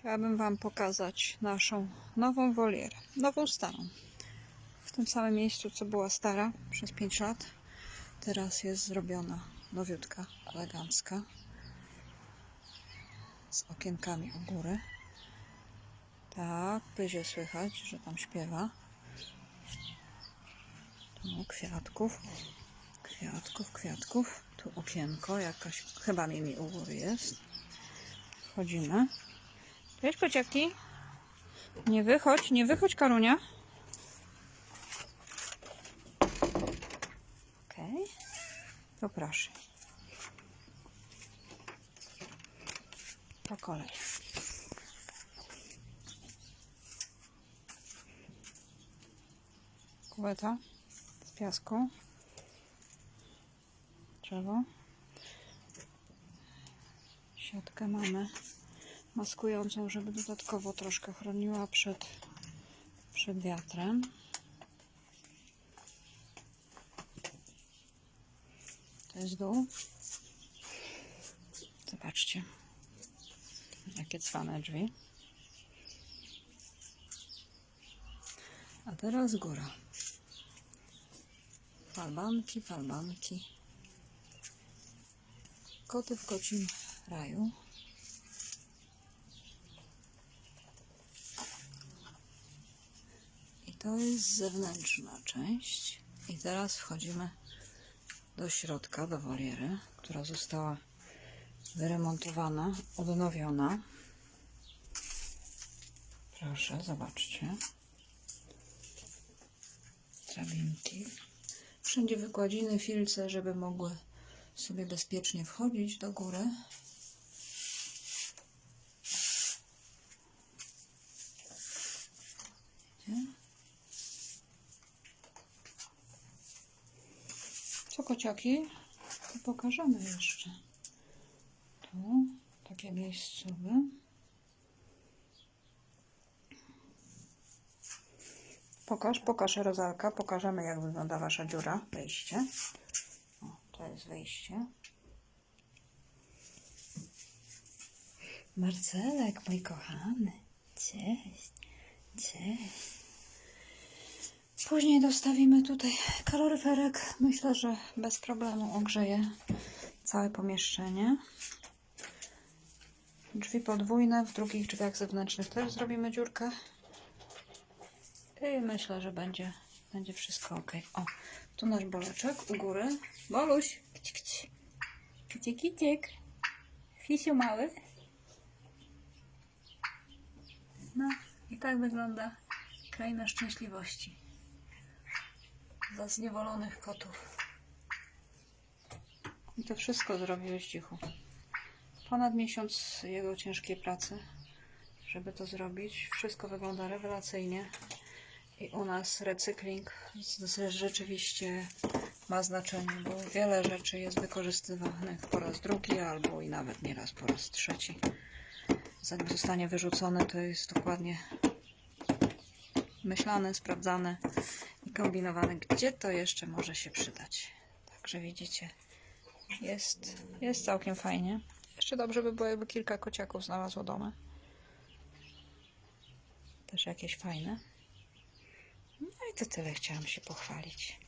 Chciałabym Wam pokazać naszą nową wolierę, nową starą. W tym samym miejscu, co była stara przez 5 lat. Teraz jest zrobiona nowiutka, elegancka. Z okienkami u góry. Tak, pyzie słychać, że tam śpiewa. Tu kwiatków, kwiatków, kwiatków. Tu okienko, jakaś, chyba mimi u góry jest. Wchodzimy. Cześć kociaki. Nie wychodź, nie wychodź Karunia. Okej. To proszę. Po kolei. Kuweta z piasku. Drzewo. Siatkę mamy maskującą, żeby dodatkowo troszkę chroniła przed, przed wiatrem. To jest dół. Zobaczcie, jakie cwane drzwi. A teraz góra. Falbanki, falbanki. Koty w kocim raju. To jest zewnętrzna część. I teraz wchodzimy do środka, do woliery, która została wyremontowana, odnowiona. Proszę, zobaczcie. Drabinki. Wszędzie wykładziny, filce, żeby mogły sobie bezpiecznie wchodzić do góry. Widzicie? Kociaki? To pokażemy jeszcze. Tu takie miejscowe. Pokaż, pokaż rozalka. Pokażemy jak wygląda wasza dziura. Wejście. O, to jest wejście. Marcelek, mój kochany. Cześć. Cześć. Później dostawimy tutaj kaloryferek. Myślę, że bez problemu ogrzeje całe pomieszczenie. Drzwi podwójne, w drugich drzwiach zewnętrznych też zrobimy dziurkę. I myślę, że będzie, będzie wszystko ok. O, tu nasz boleczek u góry. Boluś, kci, kci. Kicie, kiciek. Fisiu mały. No i tak wygląda kraina szczęśliwości dla zniewolonych kotów. I to wszystko zrobiłeś cichu. Ponad miesiąc jego ciężkiej pracy, żeby to zrobić. Wszystko wygląda rewelacyjnie. I u nas recykling rzeczywiście ma znaczenie, bo wiele rzeczy jest wykorzystywanych po raz drugi albo i nawet nieraz po raz trzeci. Zanim zostanie wyrzucone, to jest dokładnie myślane, sprawdzane kombinowane, gdzie to jeszcze może się przydać. Także widzicie, jest, jest całkiem fajnie. Jeszcze dobrze by było, jakby kilka kociaków znalazło domy. Też jakieś fajne. No i to tyle chciałam się pochwalić.